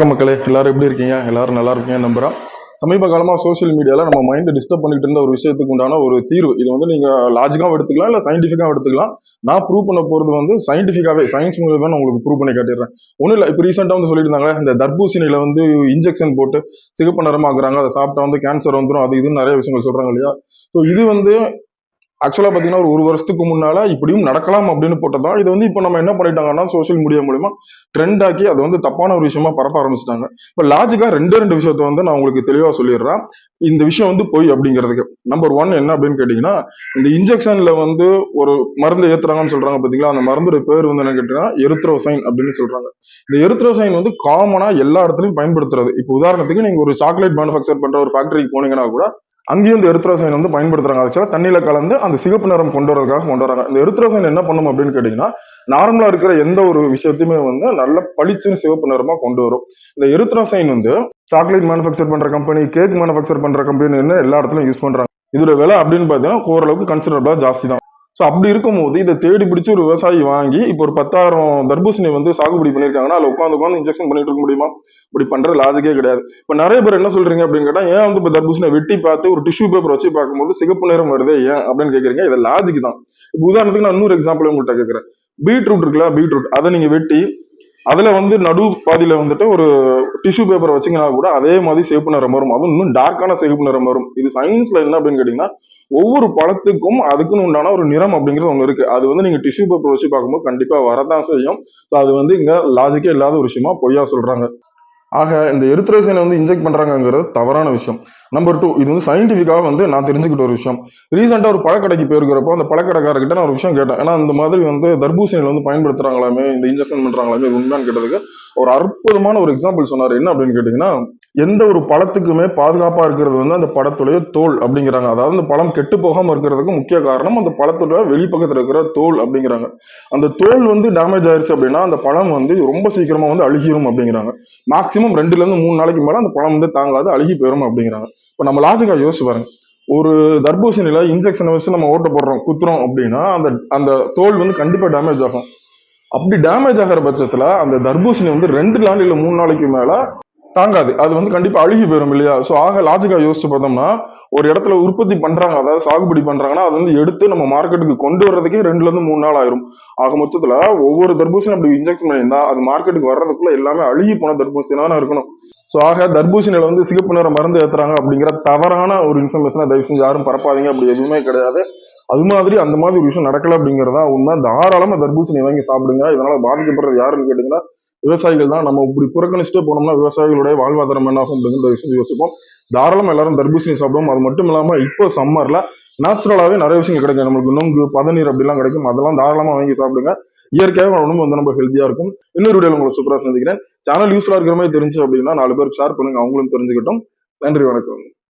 வணக்கம் மக்களே எல்லாரும் எப்படி இருக்கீங்க? எல்லாரும் நல்லா இருக்கீங்க நம்புறேன். சமீப காலமா சோஷியல் மீடியால நம்ம மைண்ட் டிஸ்டர்ப் பண்ணிட்டு இருந்த ஒரு விஷயத்துக்கு உண்டான ஒரு தீர்வு. இது வந்து நீங்க லாஜிக்காவும் எடுத்துக்கலாம் இல்ல சயின்டிஃபிக்காவும் எடுத்துக்கலாம். நான் ப்ரூவ் பண்ண போறது வந்து சயின்டிஃபிக்காகவே சயின்ஸ் மூலியமாக நான் உங்களுக்கு ப்ரூவ் பண்ணி காட்டிடுறேன். ஒன்றும் இல்லை இப்போ ரீசெண்டாக வந்து சொல்லியிருந்தாங்க இந்த தர்பூசணியில வந்து இன்ஜெக்ஷன் போட்டு சிகப்பு நிறமாக்குறாங்க அதை சாப்பிட்டா வந்து கேன்சர் வந்துடும் அது இதுன்னு நிறைய விஷயங்கள் சொல்றாங்க இல்லையா? ஸோ இது வந்து ஆக்சுவலாக பார்த்தீங்கன்னா ஒரு ஒரு வருஷத்துக்கு முன்னால இப்படியும் நடக்கலாம் அப்படின்னு போட்டதான் இது வந்து இப்போ நம்ம என்ன பண்ணிட்டாங்கன்னா சோஷியல் மீடியா மூலியமா ட்ரெண்ட் ஆக்கி அதை வந்து தப்பான ஒரு விஷயமா பரப்ப ஆரம்பிச்சிட்டாங்க. இப்போ லாஜிக்காக ரெண்டு ரெண்டு விஷயத்த வந்து நான் உங்களுக்கு தெளிவாக சொல்லிடுறேன். இந்த விஷயம் வந்து பொய் அப்படிங்கிறதுக்கு. நம்பர் ஒன் என்ன அப்படின்னு கேட்டிங்கன்னா இந்த இன்ஜெக்ஷனில் வந்து ஒரு மருந்து ஏற்றுறாங்கன்னு சொல்றாங்க பார்த்தீங்களா அந்த மருந்தோட பேர் வந்து என்ன கேட்டீங்கன்னா எருத்ரோசைன் அப்படின்னு சொல்றாங்க. இந்த எருத்ரோசைன் வந்து காமனாக எல்லா இடத்துலையும் பயன்படுத்துறது. இப்போ உதாரணத்துக்கு நீங்கள் ஒரு சாக்லேட் மேனுஃபேக்சர் பண்ணுற ஒரு ஃபேக்டரிக்கு போனீங்கன்னா கூட அங்கேயும் இந்த எருத்ராசைன் வந்து பயன்படுத்துறாங்க. ஆக்சுவலாக தண்ணியில கலந்து அந்த சிகப்பு நிறம் கொண்டு வரதுக்காக கொண்டு வராங்க. இந்த எருத்ராசைன் என்ன பண்ணும் அப்படின்னு கேட்டீங்கன்னா நார்மலா இருக்கிற எந்த ஒரு விஷயத்தையுமே வந்து நல்ல பளிச்சுன்னு சிவப்பு நிறமா கொண்டு வரும். இந்த எருத்ராசைன் வந்து சாக்லேட் மேனுஃபேக்சர் பண்ற கம்பெனி கேக் மேனுஃபேக்சர் பண்ற கம்பெனி எல்லா இடத்துலயும் யூஸ் பண்றாங்க. இதோட விலை அப்படின்னு பார்த்தீங்கன்னா ஓரளவுக்கு கன்சிடரபிளா ஜாஸ்தி தான். ஸோ அப்படி இருக்கும்போது இதை தேடி பிடிச்சி ஒரு விவசாயி வாங்கி இப்போ ஒரு பத்தாயிரம் தர்பூசணி வந்து சாகுபடி பண்ணியிருக்காங்கன்னா அதில் உட்காந்து உட்காந்து இன்ஜெக்ஷன் பண்ணிட்டு இருக்க முடியுமா? இப்படி பண்ணுற லாஜிக்கே கிடையாது. இப்போ நிறைய பேர் என்ன சொல்றீங்க அப்படின்னு கேட்டால் ஏன் வந்து இப்போ தர்பூசணியை வெட்டி பார்த்து ஒரு டிஷ்யூ பேப்பர் வச்சு பார்க்கும்போது சிகப்பு நிறம் வருது ஏன்? அப்படின்னு கேட்குறீங்க. இது லாஜிக் தான். இப்போ உதாரணத்துக்கு நான் இன்னொரு எக்ஸாம்பிள் உங்கள்கிட்ட கேட்குறேன். பீட்ரூட் இருக்குல்ல பீட்ரூட் அதை நீங்கள் வெட்டி அதுல வந்து நடு பாதியில வந்துட்டு ஒரு டிஷ்யூ பேப்பரை வச்சீங்கன்னா கூட அதே மாதிரி சிவப்பு நிறம் வரும். அதுவும் இன்னும் டார்க்கான சிவப்பு நிறம் வரும். இது சயின்ஸ்ல என்ன அப்படின்னு கேட்டீங்கன்னா ஒவ்வொரு பழத்துக்கும் அதுக்குன்னு உண்டான ஒரு நிறம் அப்படிங்கிறது ஒன்று இருக்கு. அது வந்து நீங்க டிஷ்யூ பேப்பர் வச்சு பார்க்கும்போது கண்டிப்பா வரதான் செய்யும். அது வந்து இங்க லாஜிக்கே இல்லாத ஒரு விஷயமா பொய்யா சொல்றாங்க. ஆக இந்த எரித்ரோசைனை வந்து இன்ஜெக்ட் பண்ணுறாங்கங்கிறது தவறான விஷயம். நம்பர் டூ இது வந்து சயின்டிஃபிக்காக வந்து நான் தெரிஞ்சுக்கிட்ட ஒரு விஷயம். ரீசெண்டாக ஒரு பழக்கடைக்கு போயிருக்கிறப்போ அந்த பழக்கடைக்காரர்கிட்ட நான் ஒரு விஷயம் கேட்டேன். ஏன்னா இந்த மாதிரி வந்து தர்பூசணியில் வந்து பயன்படுத்துறாங்களாமே இந்த இன்ஜெக்ஷன் பண்ணுறாங்களாமே இது உண்மையான்னு கேட்டதுக்கு ஒரு அற்புதமான ஒரு எக்ஸாம்பிள் சொன்னார். என்ன அப்படின்னு கேட்டிங்கன்னா எந்த ஒரு பழத்துக்குமே பாதுகாப்பாக இருக்கிறது வந்து அந்த பழத்துடைய தோல் அப்படிங்கிறாங்க. அதாவது அந்த பழம் கெட்டு போகாமல் இருக்கிறதுக்கு முக்கிய காரணம் அந்த பழத்தோட வெளிப்பக்கத்தில் இருக்கிற தோல் அப்படிங்கிறாங்க. அந்த தோல் வந்து டேமேஜ் ஆயிடுச்சு அப்படின்னா அந்த பழம் வந்து ரொம்ப சீக்கிரமாக வந்து அழுகிரும் அப்படிங்கிறாங்க. மேக்ஸிமம் ரெண்டுல இருந்து மூணு நாளைக்கு மேலே அந்த பழம் வந்து தாங்காது அழுகி போயிடும் அப்படிங்கிறாங்க. இப்போ நம்ம லாஜிக்கா யோசிச்சு பாருங்க. ஒரு தர்பூசணியில இன்ஜெக்ஷனை வச்சு நம்ம ஓட்ட போடுறோம் குத்துறோம் அப்படின்னா அந்த அந்த தோல் வந்து கண்டிப்பா டேமேஜ் ஆகும். அப்படி டேமேஜ் ஆகிற பட்சத்துல அந்த தர்பூசணி வந்து ரெண்டு நாள் இல்லை மூணு நாளைக்கு மேல தாங்காது. அது வந்து கண்டிப்பா அழுகி போயிடும் இல்லையா? ஸோ ஆக லாஜிக்கா யோசிச்சு பார்த்தோம்னா ஒரு இடத்துல உற்பத்தி பண்றாங்க அதாவது சாகுபடி பண்றாங்கன்னா அது வந்து எடுத்து நம்ம மார்க்கெட்டுக்கு கொண்டு வர்றதுக்கே ரெண்டுல இருந்து மூணு நாள் ஆயிரும். ஆக மொத்தத்துல ஒவ்வொரு தர்பூசணி அப்படி இன்ஜெக்ஷன் பண்ணியிருந்தா அது மார்க்கெட்டுக்கு வர்றதுக்குள்ள எல்லாமே அழுகி போன தர்பூசணி தான் இருக்கணும். ஸோ ஆக தர்பூசணியில வந்து சிகப்பு நிற மருந்து ஏத்துறாங்க அப்படிங்கிற தவறான ஒரு இன்ஃபர்மேஷனை தயவு செஞ்சு யாரும் பரப்பாதீங்க. அப்படி எதுவுமே கிடையாது. அது மாதிரி அந்த மாதிரி ஒரு விஷயம் நடக்கல அப்படிங்கிறதா உண்மை. தாராளமா தர்பூசணி வாங்கி சாப்பிடுங்க. இதனால பாதிக்கப்படுறது யாருன்னு கேட்டீங்கன்னா விவசாயிகள் தான். நம்ம இப்படி புறக்கணிச்சுட்டே போனோம்னா விவசாயிகளுடைய வாழ்வாதாரம் என்னாகும் அப்படிங்கிற விஷயம் யோசிப்போம். தாராளமாக எல்லாரும் தர்பூசணி சாப்பிடுவோம். அது மட்டும் இல்லாமல் இப்போ சம்மர்ல நேச்சுரலாகவே நிறைய விஷயங்கள் கிடைக்கும். நம்மளுக்கு நொங்கு பதநீர் அப்படிலாம் கிடைக்கும். அதெல்லாம் தாராளமாக வாங்கி சாப்பிடுங்க. இயற்கையாக உடம்பு வந்து நம்ம ஹெல்த்தியாக இருக்கும். இன்னொரு வீடியோல உங்களை சூப்பராக சந்திக்கிறேன். சேனல் யூஸ்ஃபுல்லா இருக்கிற மாதிரி தெரிஞ்சு அப்படின்னா நாலு பேருக்கு ஷேர் பண்ணுங்க. அவங்களும் தெரிஞ்சுக்கிட்டோம். நன்றி வணக்கம்.